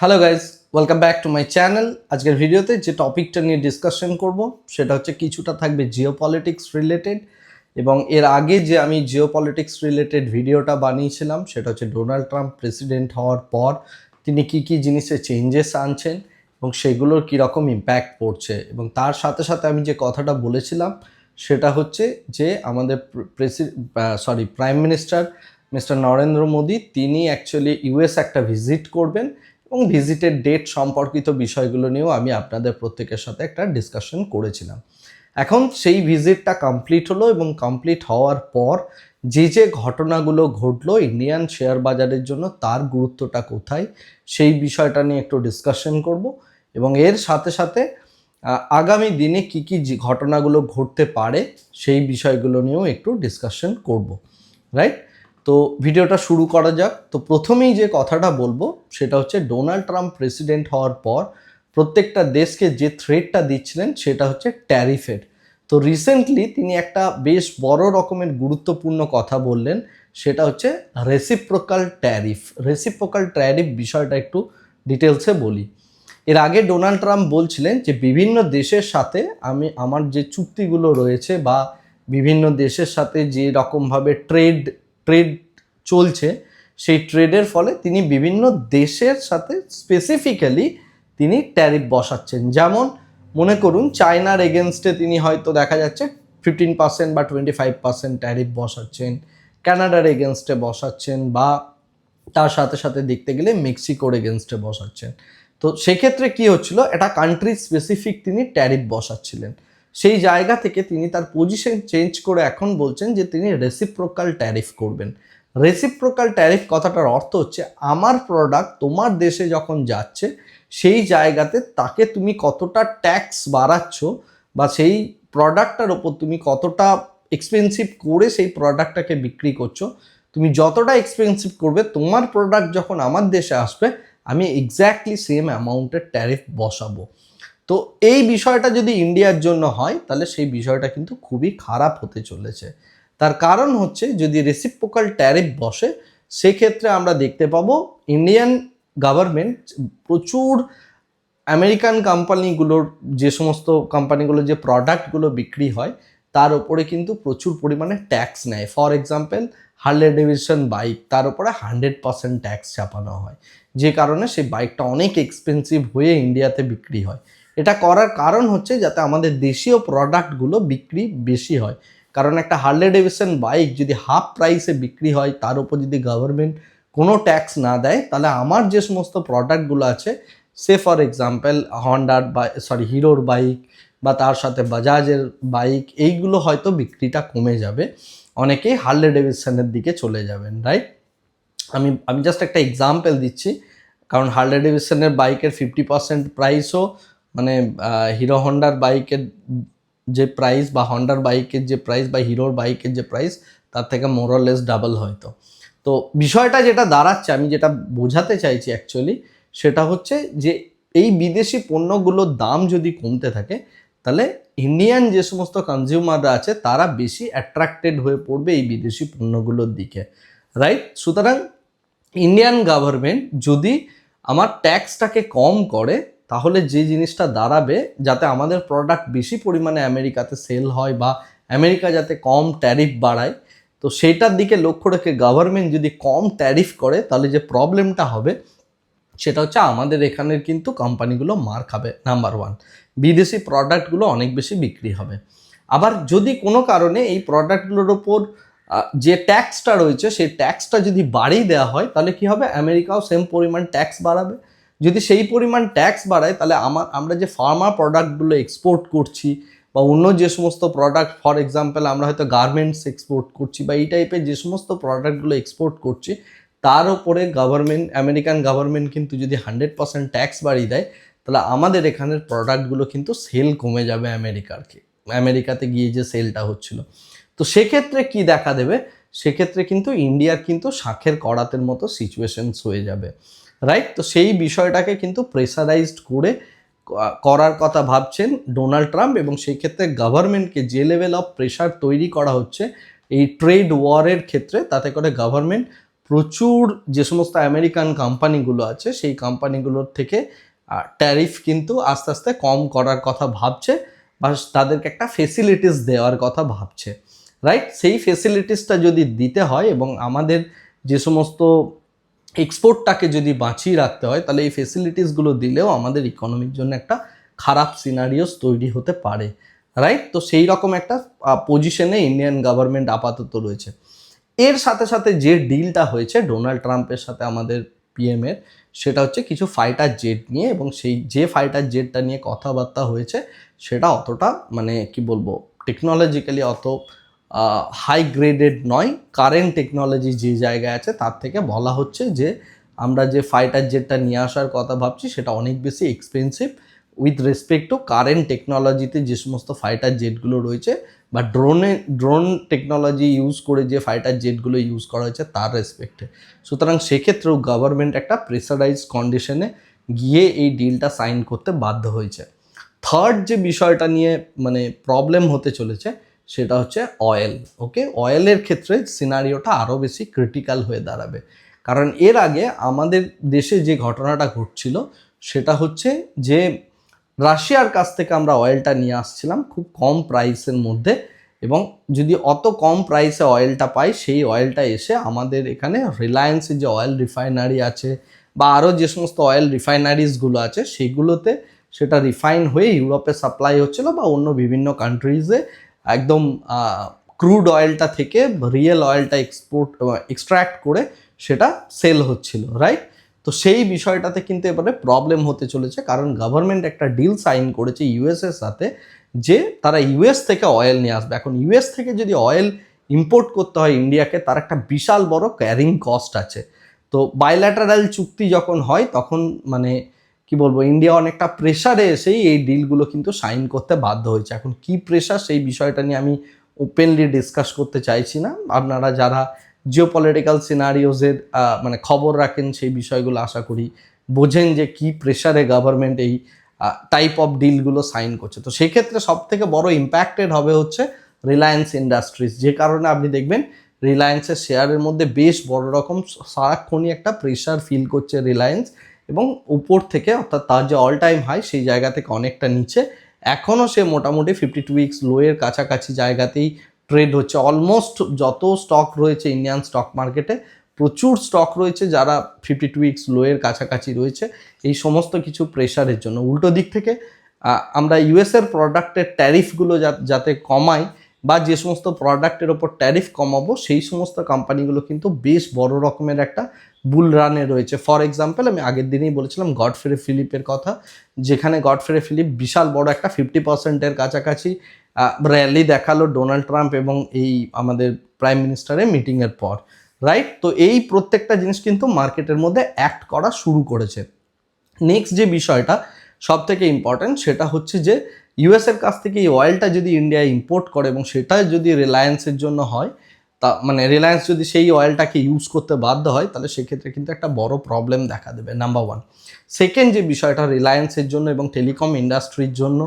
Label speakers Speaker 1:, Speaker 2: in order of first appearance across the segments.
Speaker 1: Hello guys welcome back to my channel আজকের ভিডিওতে যে টপিকটা নিয়ে ডিসকাশন করব, সেটা হচ্ছে কিছুটা থাকবে জিও পলিটিক্স রিলেটেড এবং এর আগে যে আমি জিও পলিটিক্স রিলেটেড ভিডিওটা বানিয়েছিলাম, সেটা হচ্ছে ডোনাল্ড ট্রাম্প প্রেসিডেন্ট হওয়ার পর তিনি কি কি জিনিসে চেঞ্জেস আনছেন এবং সেগুলোর কীরকম ইম্প্যাক্ট পড়ছে এবং তার সাথে সাথে আমি যে কথাটা বলেছিলাম, সেটা হচ্ছে যে আমাদের precis sorry prime minister mister Narendra Modi, তিনি অ্যাকচুয়ালি ইউএস একটা ভিজিট করবেন এবং ভিজিটের ডেট সম্পর্কিত বিষয়গুলো নিয়েও আমি আপনাদের প্রত্যেকের সাথে একটা ডিসকাশন করেছিলাম। এখন সেই ভিজিটটা কমপ্লিট হলো এবং কমপ্লিট হওয়ার পর যে যে ঘটনাগুলো ঘটলো ইন্ডিয়ান শেয়ার বাজারের জন্য, তার গুরুত্বটা কোথায়, সেই বিষয়টা নিয়ে একটু ডিসকাশন করব এবং এর সাথে সাথে আগামী দিনে কি কি ঘটনাগুলো ঘটতে পারে, সেই বিষয়গুলো নিয়েও একটু ডিসকাশন করব। রাইট তো ভিডিওটা শুরু করা যাক। তো প্রথমেই যে কথাটা বলব, সেটা হচ্ছে ডোনাল্ড ট্রাম্প প্রেসিডেন্ট হওয়ার পর প্রত্যেকটা দেশকে যে থ্রেটটা দিচ্ছিলেন, সেটা হচ্ছে ট্যারিফের তো রিসেন্টলি তিনি একটা বেশ বড় রকমের গুরুত্বপূর্ণ কথা বললেন, সেটা হচ্ছে রেসিপ্রোকাল ট্যারিফ রেসিপ্রোকাল ট্যারিফ বিষয়টা একটু ডিটেলসে বলি। এর আগে ডোনাল্ড ট্রাম্প বলছিলেন যে, বিভিন্ন দেশের সাথে আমি, আমার যে চুক্তিগুলো রয়েছে বা বিভিন্ন দেশের সাথে যে রকমভাবে ট্রেড ট্রেড চলছে, সেই ট্রেডের ফলে তিনি বিভিন্ন দেশের সাথে স্পেসিফিক্যালি তিনি ট্যারিফ বসাচ্ছেন। যেমন মনে করুন চায়নার এগেনস্টে তিনি হয়তো দেখা যাচ্ছে ফিফটিন পার্সেন্ট বা টোয়েন্টি ফাইভ পার্সেন্ট ট্যারিফ বসাচ্ছেন কানাডার এগেনস্টে বসাচ্ছেন বা তার সাথে সাথে দেখতে গেলে মেক্সিকোর এগেনস্টে বসাচ্ছেন। তো সেক্ষেত্রে কি হচ্ছিল এটা কান্ট্রি স্পেসিফিক তিনি ট্যারিফ বসাচ্ছিলেন। সেই জায়গা থেকে তিনি তার পজিশন চেঞ্জ করে এখন বলছেন যে তিনি রেসিপ্রোকাল ট্যারিফ করবেন। রেসিপ্রোকাল ট্যারিফ কথাটার অর্থ হচ্ছে, আমার প্রোডাক্ট তোমার দেশে যখন যাচ্ছে, সেই জায়গাতে তাকে তুমি কতটা ট্যাক্স বাড়াচ্ছ বা সেই প্রোডাক্টটার ওপর তুমি কতটা এক্সপেন্সিভ করে সেই প্রোডাক্টটাকে বিক্রি করছ, তুমি যতটা এক্সপেন্সিভ করবে, তোমার প্রোডাক্ট যখন আমার দেশে আসবে, আমি এক্স্যাক্টলি সেম অ্যামাউন্টের ট্যারিফ বসাবো। তো এই বিষয়টা যদি ইন্ডিয়ার জন্য হয়, তাহলে সেই বিষয়টা কিন্তু খুবই খারাপ হতে চলেছে। তার কারণ হচ্ছে যদি রেসিপ্রোকাল ট্যারিফ বসে, সেক্ষেত্রে আমরা দেখতে পাবো ইন্ডিয়ান গভর্নমেন্ট প্রচুর আমেরিকান কোম্পানিগুলোর যে সমস্ত কোম্পানিগুলো যে প্রোডাক্টগুলো বিক্রি হয়, তার উপরে কিন্তু প্রচুর পরিমাণে ট্যাক্স নেয়। For example Harley Davidson bike তার উপরে হান্ড্রেড পার্সেন্ট ট্যাক্স চাপানো হয়। যে কারণে সেই বাইকটা অনেক এক্সপেন্সিভ হয়ে ইন্ডিয়াতে বিক্রি হয়। এটা করার কারণ হচ্ছে যাতে আমাদের দেশীয় প্রোডাক্টগুলো বিক্রি বেশি হয়। কারণ একটা হার্লে ডেভিশন বাইক যদি হাফ প্রাইসে বিক্রি হয়, তার উপর যদি গভর্নমেন্ট কোনো ট্যাক্স না দেয়, তাহলে আমার যে সমস্ত প্রোডাক্টগুলো আছে, সে ফর এক্সাম্পল হন্ডার বা সরি হিরোর বাইক বা তার সাথে বাজাজের বাইক এইগুলো হয়তো বিক্রিটা কমে যাবে। অনেকেই হার্লে ডেভিশনের দিকে চলে যাবেন রাইট আমি আমি জাস্ট একটা এক্সাম্পল দিচ্ছি। কারণ হার্লে ডেভিশনের বাইকের ফিফটি পার্সেন্ট প্রাইসও মানে হিরো হন্ডার বাইকের যে প্রাইস বা হন্ডার বাইকের যে প্রাইস বা হিরোর বাইকের যে প্রাইস তার থেকে মোরলেস ডাবল হয়তো। তো বিষয়টা যেটা দাঁড়াচ্ছে, আমি যেটা বোঝাতে চাইছি অ্যাকচুয়ালি সেটা হচ্ছে যে এই বিদেশি পণ্যগুলোর দাম যদি কমতে থাকে, তাহলে ইন্ডিয়ান যে সমস্ত কনজিউমাররা আছে, তারা বেশি অ্যাট্রাক্টেড হয়ে পড়বে এই বিদেশি পণ্যগুলোর দিকে। রাইট সুতরাং ইন্ডিয়ান গভর্নমেন্ট যদি আমার ট্যাক্সটাকে কম করে তাহলে যে জিনিসটা দাঁড়াবে যাতে আমাদের প্রোডাক্ট বেশি পরিমাণে আমেরিকাতে সেল হয় বা আমেরিকা যাতে কম ট্যারিফ বাড়ায়, তো সেটার দিকে লক্ষ্য রেখে গভর্নমেন্ট যদি কম ট্যারিফ করে, তাহলে যে প্রবলেমটা হবে সেটা হচ্ছে আমাদের এখানের কিন্তু কোম্পানিগুলো মার খাবে নাম্বার ওয়ান বিদেশি প্রোডাক্টগুলো অনেক বেশি বিক্রি হবে। আবার যদি কোনো কারণে এই প্রোডাক্টগুলোর ওপর যে ট্যাক্সটা রয়েছে, সেই ট্যাক্সটা যদি বাড়িয়ে দেওয়া হয়, তাহলে কি হবে? আমেরিকাও সেম পরিমাণ ট্যাক্স বাড়াবে। যদি সেই পরিমাণ ট্যাক্স বাড়ায়, তাহলে আমার, আমরা যে ফার্মা প্রোডাক্টগুলো এক্সপোর্ট করছি বা অন্য যে সমস্ত প্রোডাক্ট ফর এক্সাম্পল আমরা হয়তো গার্মেন্টস এক্সপোর্ট করছি বা এই টাইপের যে সমস্ত প্রোডাক্টগুলো এক্সপোর্ট করছি, তার উপরে গভর্নমেন্ট আমেরিকান গভর্নমেন্ট কিন্তু যদি হান্ড্রেড পার্সেন্ট ট্যাক্স বাড়িয়ে দেয়, তাহলে আমাদের এখানের প্রোডাক্টগুলো কিন্তু সেল কমে যাবে আমেরিকারকে আমেরিকাতে গিয়ে যে সেলটা হচ্ছিল। তো সেক্ষেত্রে কি দেখা দেবে? সেক্ষেত্রে কিন্তু ইন্ডিয়ার কিন্তু শাঁখের করাতের মতো সিচুয়েশনস হয়ে যাবে। রাইট তো সেই বিষয়টাকে কিন্তু প্রেসারাইজড করে করার কথা ভাবছেন ডোনাল্ড ট্রাম্প এবং সেই ক্ষেত্রে গভর্নমেন্টকে যে লেভেল অফ প্রেশার তৈরি করা হচ্ছে, এই ট্রেড ওয়ারের ক্ষেত্রে তাতে করে গভর্নমেন্ট প্রচুর যে সমস্ত আমেরিকান কোম্পানিগুলো আছে, সেই কোম্পানিগুলোর থেকে ট্যারিফ কিন্তু আস্তে আস্তে কম করার কথা ভাবছে, বা তাদেরকে একটা ফেসিলিটিস দেওয়ার কথা ভাবছে। রাইট সেই ফেসিলিটিসটা যদি দিতে হয় এবং আমাদের যে সমস্ত এক্সপোর্টটাকে যদি বাঁচিয়ে রাখতে হয়, তাহলে এই ফেসিলিটিসগুলো দিলেও আমাদের ইকোনমির জন্য একটা খারাপ সিনারিওস তৈরি হতে পারে রাইট তো সেই রকম একটা পজিশনে ইন্ডিয়ান গভর্নমেন্ট আপাতত রয়েছে। এর সাথে সাথে যে ডিলটা হয়েছে ডোনাল্ড ট্রাম্পের সাথে আমাদের পিএমের সেটা হচ্ছে কিছু ফাইটার জেট নিয়ে এবং সেই যে ফাইটার জেটটা নিয়ে কথাবার্তা হয়েছে, সেটা অতটা মানে কি বলব টেকনোলজিক্যালি অত হাই গ্রেডেড নয়, কারেন্ট টেকনোলজি যে জায়গায় আছে তার থেকে বলা হচ্ছে যে আমরা যে ফাইটার জেটটা নিয়ে আসার কথা ভাবছি সেটা অনেক বেশি expensive with respect to current টেকনোলজিতে যে সমস্ত ফাইটার জেটগুলো রয়েছে বা ড্রোনে ড্রোন টেকনোলজি ইউজ করে যে ফাইটার জেটগুলো ইউজ করা হয়েছে তার রেসপেক্টে সুতরাং সেক্ষেত্রেও গভর্নমেন্ট একটা প্রেসারাইজ কন্ডিশনে গিয়ে এই ডিলটা সাইন করতে বাধ্য হয়েছে। থার্ড যে বিষয়টা নিয়ে মানে প্রবলেম হতে চলেছে সেটা হচ্ছে অয়েল ওকে অয়েলের ক্ষেত্রে সিনারিওটা আরও বেশি ক্রিটিক্যাল হয়ে দাঁড়াবে। কারণ এর আগে আমাদের দেশে যে ঘটনাটা ঘটছিল, সেটা হচ্ছে যে রাশিয়ার কাছ থেকে আমরা অয়েলটা নিয়ে আসছিলাম খুব কম প্রাইসের মধ্যে এবং যদি অত কম প্রাইসে অয়েলটা পাই, সেই অয়েলটা এসে আমাদের এখানে রিলায়েন্সের যে অয়েল রিফাইনারি আছে বা আরও যে সমস্ত অয়েল রিফাইনারিজগুলো আছে, সেগুলোতে সেটা রিফাইন হয়ে ইউরোপে সাপ্লাই হচ্ছিল বা অন্য বিভিন্ন কান্ট্রিজে একদম ক্রুড অয়েলটা থেকে রিয়েল অয়েলটা এক্সপোর্ট এক্সট্র্যাক্ট করে সেটা সেল হচ্ছিল রাইট তো সেই বিষয়টাতে কিন্তু এবারে প্রবলেম হতে চলেছে, কারণ গভর্নমেন্ট একটা ডিল সাইন করেছে ইউএসের সাথে যে তারা ইউএস থেকে অয়েল নিয়ে আসবে। এখন ইউএস থেকে যদি অয়েল ইম্পোর্ট করতে হয় ইন্ডিয়াকে তার একটা বিশাল বড় ক্যারিং কস্ট আছে। তো বাইল্যাটারাল চুক্তি যখন হয়, তখন মানে কি বলব ইন্ডিয়া অনেকটা প্রেশারে এসেই এই ডিলগুলো কিন্তু সাইন করতে বাধ্য হয়েছে। এখন কি প্রেশার সেই বিষয়টা নিয়ে আমি ওপেনলি ডিসকাস করতে চাইছি না। আপনারা যারা জিও পলিটিক্যাল সিনারিওজের মানে খবর রাখেন সেই বিষয়গুলো আশা করি বোঝেন যে কি প্রেশারে গভর্নমেন্ট এই টাইপ অফ ডিলগুলো সাইন করছে। তো সেই ক্ষেত্রে সব থেকে বড় ইম্প্যাক্টেড হবে হচ্ছে রিলায়েন্স ইন্ডাস্ট্রিজ যে কারণে আপনি দেখবেন রিলায়েন্সের শেয়ারের মধ্যে বেশ বড় রকম সারাক্ষণই একটা প্রেশার ফিল করছে রিলায়েন্স এবং উপর থেকে, অর্থাৎ তার যে অল টাইম হাই সেই জায়গা থেকে অনেকটা নিচে। এখনও সে মোটামুটি ফিফটি টু উইক্স লোয়ের কাছাকাছি জায়গাতেই ট্রেড হচ্ছে। অলমোস্ট যত স্টক রয়েছে ইন্ডিয়ান স্টক মার্কেটে প্রচুর স্টক রয়েছে যারা ফিফটি টু উইক্স লোয়ের কাছাকাছি রয়েছে। এই সমস্ত কিছু প্রেশারের জন্য। উল্টো দিক থেকে আমরা ইউএসের প্রোডাক্টের ট্যারিফগুলো যাতে কমাই বা যে সমস্ত প্রোডাক্টের ওপর ট্যারিফ কমাবো, সেই সমস্ত কোম্পানিগুলো কিন্তু বেশ বড় রকমের একটা বুল রানে রয়েছে। ফর এক্সাম্পল আমি আগের দিনেই বলেছিলাম গডফ্রে ফিলিপের কথা, যেখানে গডফ্রে ফিলিপ বিশাল বড় একটা ফিফটি পার্সেন্টের কাছাকাছি র্যালি দেখাল ডোনাল্ড ট্রাম্প এবং এই আমাদের প্রাইম মিনিস্টারের মিটিংয়ের পর রাইট তো এই প্রত্যেকটা জিনিস কিন্তু মার্কেটের মধ্যে অ্যাক্ট করা শুরু করেছে। নেক্সট যে বিষয়টা সব থেকে ইম্পর্ট্যান্ট সেটা হচ্ছে যে ইউএসের কাছ থেকে এই অয়েলটা যদি ইন্ডিয়া ইম্পোর্ট করে এবং সেটা যদি রিলায়েন্সের জন্য হয়, তা মানে রিলায়েন্স যদি সেই অয়েলটাকে ইউজ করতে বাধ্য হয়, তাহলে সেক্ষেত্রে কিন্তু একটা বড় প্রবলেম দেখা দেবে নাম্বার ওয়ান সেকেন্ড যে বিষয়টা রিলায়েন্সের জন্য এবং টেলিকম ইন্ডাস্ট্রির জন্য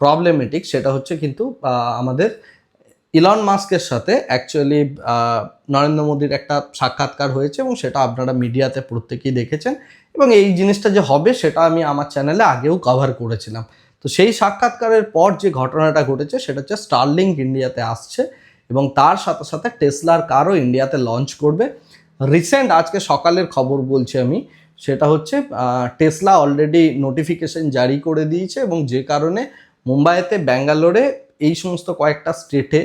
Speaker 1: প্রবলেমেটিক সেটা হচ্ছে কিন্তু আমাদের ইলন মাস্কের সাথে অ্যাকচুয়ালি নরেন্দ্র মোদীর একটা সাক্ষাৎকার হয়েছে এবং সেটা আপনারা মিডিয়াতে প্রত্যেকেই দেখেছেন এবং এই জিনিসটা যে হবে সেটা আমি আমার চ্যানেলে আগেও কভার করেছিলাম। তো সেই সাক্ষাৎকারের পর যে ঘটনাটা ঘটেছে, সেটা হচ্ছে স্টারলিংক ইন্ডিয়াতে আসছে এবং তার সাথে সাথে টেসলার কারও ইন্ডিয়াতে লঞ্চ করবে। রিসেন্ট আজকে সকালের খবর বলছি আমি, সেটা হচ্ছে টেসলা অলরেডি নোটিফিকেশন জারি করে দিয়েছে এবং যে কারণে মুম্বাইতে ব্যাঙ্গালোরে এই সমস্ত কয়েকটা স্টেটে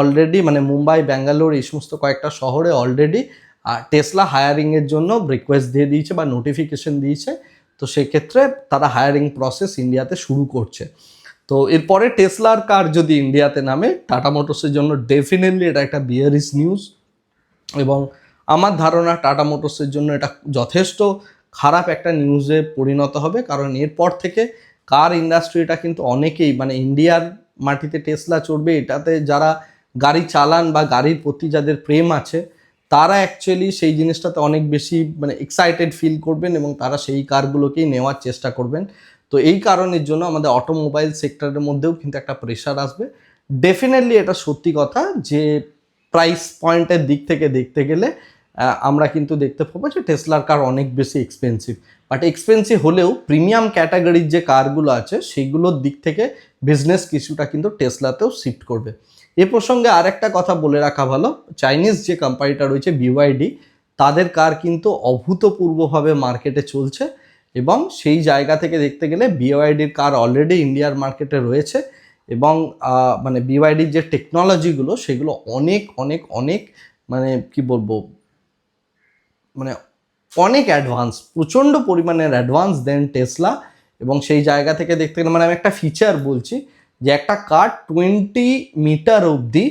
Speaker 1: অলরেডি মানে মুম্বাই, ব্যাঙ্গালোর এই সমস্ত কয়েকটা শহরে অলরেডি টেসলা হায়ারিংয়ের জন্য রিকোয়েস্ট দিয়ে দিয়েছে বা নোটিফিকেশন দিয়েছে। তো সেক্ষেত্রে তারা হায়ারিং প্রসেস ইন্ডিয়াতে শুরু করছে। তো এরপরে টেসলার কার যদি ইন্ডিয়াতে নামে, টাটা মোটরসের জন্য ডেফিনেটলি এটা একটা বিয়ারিস নিউজ এবং আমার ধারণা টাটা মোটরসের জন্য এটা যথেষ্ট খারাপ একটা নিউজে পরিণত হবে। কারণ এরপর থেকে কার ইন্ডাস্ট্রিটা কিন্তু অনেকেই মানে ইন্ডিয়ার মাটিতে টেসলা চড়বে, এটাতে যারা গাড়ি চালান বা গাড়ির প্রতি যাদের প্রেম আছে তারা অ্যাকচুয়ালি সেই জিনিসটাতে অনেক বেশি মানে এক্সাইটেড ফিল করবেন এবং তারা সেই কারগুলোকেই নেওয়ার চেষ্টা করবেন। তো এই কারণের জন্য আমাদের অটোমোবাইল সেক্টরের মধ্যেও কিন্তু একটা প্রেশার আসবে। ডেফিনেটলি এটা সত্যি কথা যে প্রাইস পয়েন্টের দিক থেকে দেখতে গেলে আমরা কিন্তু দেখতে পাবো যে টেসলার কার অনেক বেশি এক্সপেন্সিভ বাট এক্সপেন্সিভ হলেও প্রিমিয়াম ক্যাটাগরির যে কারগুলো আছে সেইগুলোর দিক থেকে বিজনেস কিছুটা কিন্তু টেসলাতেও শিফট করবে। এ প্রসঙ্গে আরেকটা কথা বলে রাখা ভালো। চাইনিজ যে কোম্পানিটা রয়েছে বিওয়াইডি তাদের কার কিন্তু অভূতপূর্বভাবে মার্কেটে চলছে এবং সেই জায়গা থেকে দেখতে গেলে বিওয়াইডির কার অলরেডি ইন্ডিয়ার মার্কেটে রয়েছে এবং মানে বিওয়াইডির যে টেকনোলজিগুলো সেগুলো অনেক অনেক অনেক মানে কি বলব মানে অনেক অ্যাডভান্স প্রচণ্ড পরিমাণের অ্যাডভান্স দেন টেসলা এবং সেই জায়গা থেকে দেখতে গেলে মানে আমি একটা ফিচার বলছি যে একটা কার টোয়েন্টি মিটার অবধি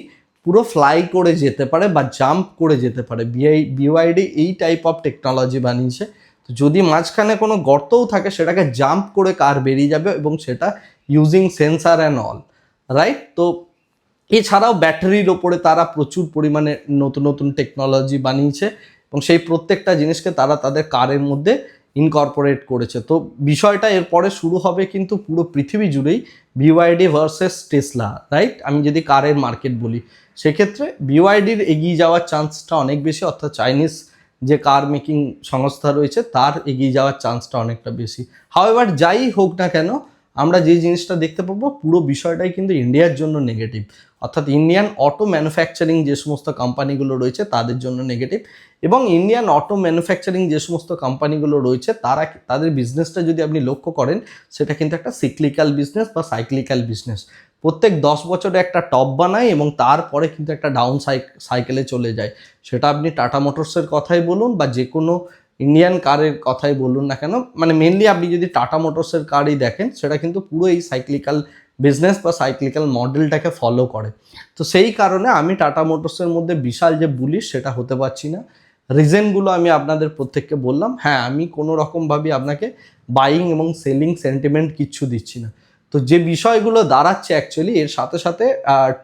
Speaker 1: পুরো ফ্লাই করে যেতে পারে বা জাম্প করে যেতে পারে। বিআই বিওয়াইডি এই টাইপ অফ টেকনোলজি বানিয়েছে। তো যদি মাঝখানে কোনো গর্তও থাকে, সেটাকে জাম্প করে কার বেরিয়ে যাবে এবং সেটা using sensor and all right তো এছাড়াও ব্যাটারির ওপরে তারা প্রচুর পরিমাণে নতুন নতুন টেকনোলজি বানিয়েছে এবং সেই প্রত্যেকটা জিনিসকে তারা তাদের কারের মধ্যে ইনকর্পোরেট করেছে। তো বিষয়টা এরপরে শুরু হবে কিন্তু পুরো পৃথিবী জুড়েই বিওয়াইডি ভার্সেস টেসলা রাইট আমি যদি কারের মার্কেট বলি, সেক্ষেত্রে বিওয়াইডির এগিয়ে যাওয়ার চান্সটা অনেক বেশি, অর্থাৎ চাইনিজ যে কার মেকিং সংস্থা রয়েছে, তার এগিয়ে যাওয়ার চান্সটা অনেকটা বেশি। হাওয়েভার যাই হোক না কেন আমরা যে জিনিসটা দেখতে পাবো, পুরো বিষয়টাই কিন্তু ইন্ডিয়ার জন্য নেগেটিভ অর্থাৎ ইন্ডিয়ান অটো ম্যানুফ্যাকচারিং যে সমস্ত কোম্পানিগুলো রয়েছে, তাদের জন্য নেগেটিভ এবং ইন্ডিয়ান অটো ম্যানুফ্যাকচারিং যে সমস্ত কোম্পানিগুলো রয়েছে, তারা তাদের বিজনেসটা যদি আপনি লক্ষ্য করেন, সেটা কিন্তু একটা সিক্লিক্যাল বিজনেস বা সাইক্লিক্যাল বিজনেস প্রত্যেক দশ বছরে একটা টপ বানায় এবং তারপরে কিন্তু একটা ডাউন সাইকেলে চলে যায়। সেটা আপনি টাটা মোটরসের কথাই বলুন বা যে কোনো ইন্ডিয়ান কারের কথাই বলুন না কেন। মানে মেনলি আপনি যদি টাটা মোটরসের কারই দেখেন, সেটা কিন্তু পুরো এই সাইক্লিক্যাল বিজনেস বা সাইক্লিক্যাল মডেলটাকে ফলো করে। তো সেই কারণে আমি টাটা মোটরসের মধ্যে বিশাল যে বুলিশ সেটা হতে পারছি না। রিজেনগুলো আমি আপনাদের প্রত্যেককে বললাম হ্যাঁ আমি কোনো রকমভাবে আপনাকে বাইং এবং সেলিং সেন্টিমেন্ট কিচ্ছু দিচ্ছি না। তো যে বিষয়গুলো দাঁড়াচ্ছে অ্যাকচুয়ালি এর সাথে সাথে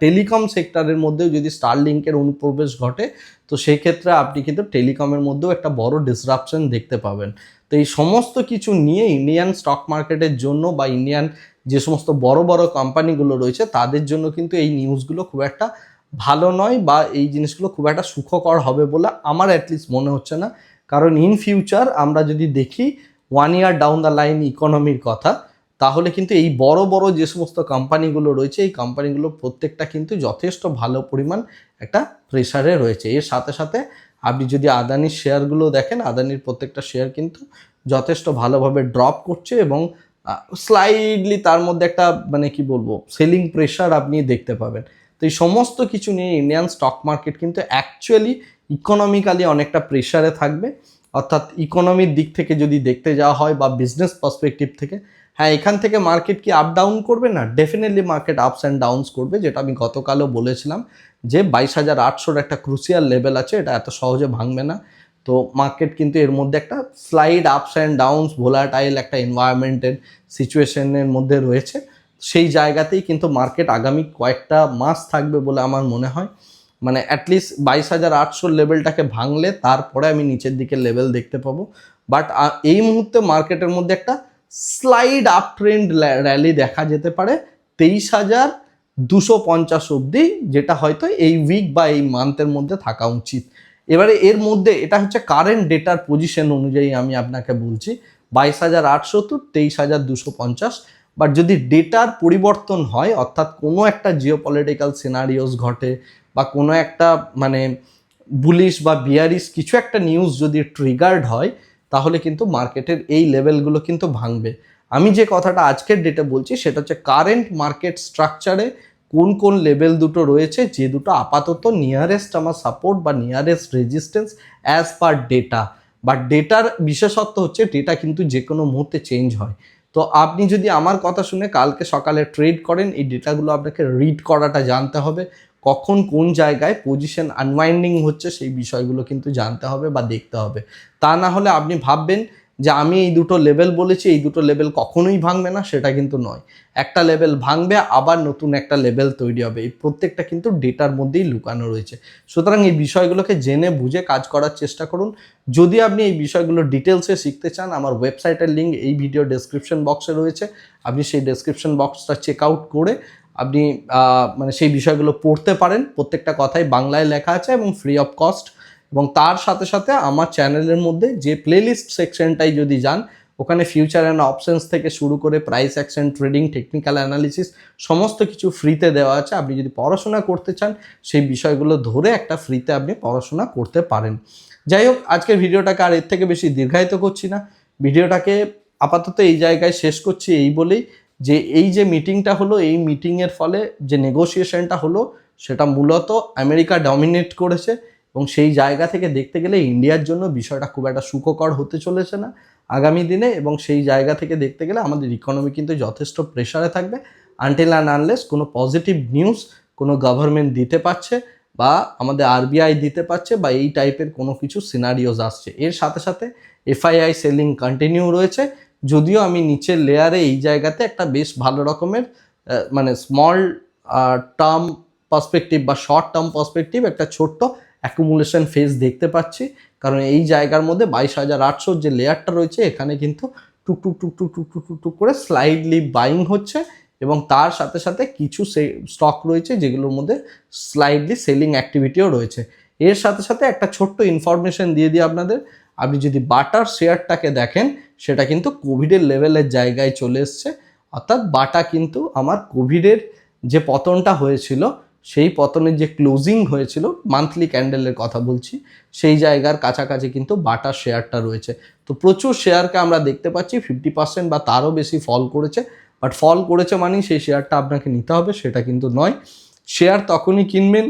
Speaker 1: টেলিকম সেক্টরের মধ্যেও যদি স্টারলিংকের অনুপ্রবেশ ঘটে, তো সেই ক্ষেত্রে আপনি কিন্তু টেলিকমের মধ্যেও একটা বড় ডিসরাপশন দেখতে পাবেন। তো এই সমস্ত কিছু নিয়ে ইন্ডিয়ান স্টক মার্কেটের জন্য বা ইন্ডিয়ান যে সমস্ত বড় বড় কোম্পানিগুলো রয়েছে, তাদের জন্য কিন্তু এই নিউজগুলো খুব একটা ভালো নয় বা এই জিনিসগুলো খুব একটা সুখকর হবে বলে আমার অ্যাটলিস্ট মনে হচ্ছে না। কারণ ইন ফিউচার আমরা যদি দেখি one year down the line ইকোনমির কথা তাহলে কিন্তু এই বড় বড় যে সমস্ত কোম্পানিগুলো রয়েছে, এই কোম্পানিগুলো প্রত্যেকটা কিন্তু যথেষ্ট ভালো পরিমাণ একটা প্রেশারে রয়েছে। এর সাথে সাথে আপনি যদি আদানির শেয়ারগুলো দেখেন, আদানির প্রত্যেকটা শেয়ার কিন্তু যথেষ্ট ভালোভাবে ড্রপ করছে এবং স্লাইডলি তার মধ্যে একটা মানে কি বলব সেলিং প্রেশার আপনি দেখতে পাবেন। তো এই সমস্ত কিছু নিয়ে ইন্ডিয়ান স্টক মার্কেট কিন্তু অ্যাকচুয়ালি ইকোনমিক্যালি অনেকটা প্রেশারে থাকবে। অর্থাৎ ইকোনমির দিক থেকে যদি দেখতে যাওয়া হয় বা বিজনেস পার্সপেক্টিভ থেকে হ্যাঁ এখান থেকে মার্কেট কি আপ ডাউন করবে? না definitely market ups and downs করবে, যেটা আমি গতকালও বলেছিলাম যে বাইশ হাজার আটশোর একটা ক্রুশিয়াল লেভেল আছে, এটা এত সহজে ভাঙবে না। তো মার্কেট কিন্তু এর মধ্যে একটা slide ups and downs volatile একটা এনভায়রনমেন্টের সিচুয়েশনের মধ্যে রয়েছে। সেই জায়গাতেই কিন্তু মার্কেট আগামী কয়েকটা মাস থাকবে বলে আমার মনে হয়। মানে অ্যাটলিস্ট বাইশ হাজার আটশোর লেভেলটাকে ভাঙলে তারপরে আমি নিচের দিকে লেভেল দেখতে পাবো। বাট এই মুহূর্তে মার্কেটের মধ্যে একটা স্লাইড আপ ট্রেন্ড র্যালি দেখা যেতে পারে তেইশ হাজার দুশো পঞ্চাশ অবধি, যেটা হয়তো এই উইক বা এই মান্থের মধ্যে থাকা উচিত। এবারে এর মধ্যে এটা হচ্ছে কারেন্ট ডেটার পজিশন অনুযায়ী আমি আপনাকে বলছি, বাইশ হাজার আটশো তো তেইশ হাজার দুশো পঞ্চাশ। বাট যদি ডেটার পরিবর্তন হয়, অর্থাৎ কোনো একটা জিও পলিটিক্যাল সিনারিওস ঘটে বা কোনো একটা মানে বুলিশ বা বিয়ারিশ কিছু একটা নিউজ যদি ট্রিগার্ড হয় তাহলে কিন্তু মার্কেটের এই লেভেলগুলো কিন্তু ভাঙবে। আমি যে কথাটা আজকের ডেটে বলছি, সেটা হচ্ছে কারেন্ট মার্কেট স্ট্রাকচারে কোন কোন লেভেল দুটো রয়েছে, যে দুটো আপাতত নিয়ারেস্ট আমার সাপোর্ট বা nearest resistance as per data বা ডেটার বিশেষত্ব হচ্ছে ডেটা কিন্তু যে কোনো মুহূর্তে চেঞ্জ হয়। তো আপনি যদি আমার কথা শুনে কালকে সকালে ট্রেড করেন, এই ডেটাগুলো আপনাকে রিড করাটা জানতে হবে। কখন কোন জায়গায় পজিশন আনওয়াইন্ডিং হচ্ছে সেই বিষয়গুলো কিন্তু জানতে হবে বা দেখতে হবে। তা না হলে আপনি ভাববেন যে আমি এই দুটো লেভেল বলেছি, এই দুটো লেভেল কখনোই ভাঙবে না, সেটা কিন্তু নয়। একটা লেভেল ভাঙবে, আবার নতুন একটা লেভেল তৈরি হবে। এই প্রত্যেকটা কিন্তু ডেটার মধ্যেই লুকানো রয়েছে। সুতরাং এই বিষয়গুলোকে জেনে বুঝে কাজ করার চেষ্টা করুন। যদি আপনি এই বিষয়গুলো ডিটেলসে শিখতে চান, আমার ওয়েবসাইটের লিঙ্ক এই ভিডিও ডেসক্রিপশন বক্সে রয়েছে। আপনি সেই ডেসক্রিপশন বক্সটা চেক আউট করে আপনি মানে সেই বিষয়গুলো পড়তে পারেন। প্রত্যেকটা কথাই বাংলায় লেখা আছে এবং ফ্রি অফ কস্ট এবং তার সাথে সাথে আমার চ্যানেলের মধ্যে যে প্লেলিস্ট সেকশনটাই যদি যান, ওখানে ফিউচার অ্যান্ড অপশনস থেকে শুরু করে price action trading technical analysis সমস্ত কিছু ফ্রিতে দেওয়া আছে। আপনি যদি পড়াশোনা করতে চান, সেই বিষয়গুলো ধরে একটা ফ্রিতে আপনি পড়াশোনা করতে পারেন। যাই হোক, আজকের ভিডিওটাকে আর এর থেকে বেশি দীর্ঘায়িত করছি না। ভিডিওটাকে আপাতত এই জায়গায় শেষ করছি, এই বলেই। যে এই যে মিটিংটা হলো, এই মিটিংয়ের ফলে যে নেগোসিয়েশনটা হলো, সেটা মূলত আমেরিকা ডমিনেট করেছে এবং সেই জায়গা থেকে দেখতে গেলে ইন্ডিয়ার জন্য বিষয়টা খুব একটা সুখকর হতে চলেছে না আগামী দিনে এবং সেই জায়গা থেকে দেখতে গেলে আমাদের ইকোনমি কিন্তু যথেষ্ট প্রেশারে থাকবে। আনটিল অ্যান্ড আনলেস কোনো পজিটিভ নিউজ কোনো গভর্নমেন্ট দিতে পারছে বা আমাদের আরবিআই দিতে পারছে বা এই টাইপের কোনো কিছু সিনারিওজ আসছে। এর সাথে সাথে এফআইআই সেলিং কন্টিনিউ রয়েছে যদিও আমি নিচের লেয়ারে এই জায়গাতে একটা বেশ ভালো রকমের মানে স্মল টার্ম পার্সপেক্টিভ বা শর্ট টার্ম পার্সপেক্টিভ একটা ছোট্ট অ্যাকুমুলেশন ফেজ দেখতে পাচ্ছি। কারণ এই জায়গার মধ্যে বাইশ হাজার আটশোর যে লেয়ারটা রয়েছে, এখানে কিন্তু টুক টুক টুক টুক টুক টুক টুক করে স্লাইডলি বাইং হচ্ছে এবং তার সাথে সাথে কিছু সে স্টক রয়েছে যেগুলোর মধ্যে স্লাইডলি সেলিং অ্যাক্টিভিটিও রয়েছে। এর সাথে সাথে একটা ছোট্ট ইনফরমেশন দিয়ে দিই আপনাদের। আপনি যদি বাটার শেয়ারটাকে দেখেন সেটা কিন্তু কোভিডের লেভেলের জায়গায় চলে এসছে। অর্থাৎ বাটা কিন্তু আমার কোভিডের যে পতনটা হয়েছিল, সেই পতনের যে ক্লোজিং হয়েছিল মান্থলি ক্যান্ডেলের কথা বলছি, সেই জায়গার কাছাকাছি কিন্তু বাটার শেয়ারটা রয়েছে। তো প্রচুর শেয়ারকে আমরা দেখতে পাচ্ছি ফিফটি পার্সেন্ট বা তারও বেশি ফল করেছে। বাট ফল করেছে মানেই সেই শেয়ারটা আপনাকে নিতে হবে, সেটা কিন্তু নয়। শেয়ার তখনই কিনবেন,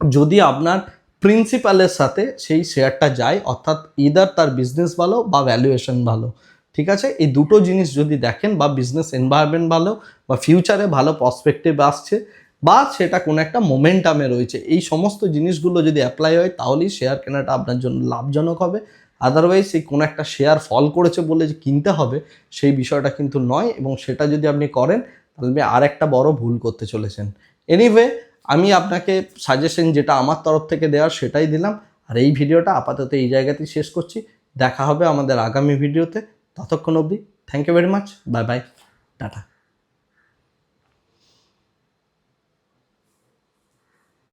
Speaker 1: যদি আপনার প্রিন্সিপালের সাথে সেই শেয়ারটা যায়, অর্থাৎ ইদার তার বিজনেস ভালো বা ভ্যালুয়েশন ভালো। ঠিক আছে? এই দুটো জিনিস যদি দেখেন বা বিজনেস এনভায়রনমেন্ট ভালো বা ফিউচারে ভালো পার্সপেক্টিভ আসছে বা সেটা কোনো একটা মোমেন্টামে রয়েছে, এই সমস্ত জিনিসগুলো যদি অ্যাপ্লাই হয়, তাহলেই শেয়ার কেনাটা আপনার জন্য লাভজনক হবে। আদারওয়াইজ এই কোনো একটা শেয়ার ফল করেছে বলে যে কিনতে হবে, সেই বিষয়টা কিন্তু নয় এবং সেটা যদি আপনি করেন, তাহলে আর একটা বড় ভুল করতে চলেছেন। এনিওয়ে আমি আপনাকে সাজেশন যেটা আমার তরফ থেকে দেওয়ার সেটাই দিলাম। আর এই ভিডিওটা আপাতত এই জায়গাতেই শেষ করছি। দেখা হবে আমাদের আগামী ভিডিওতে। ততক্ষণ অবধি thank you very much bye bye tata.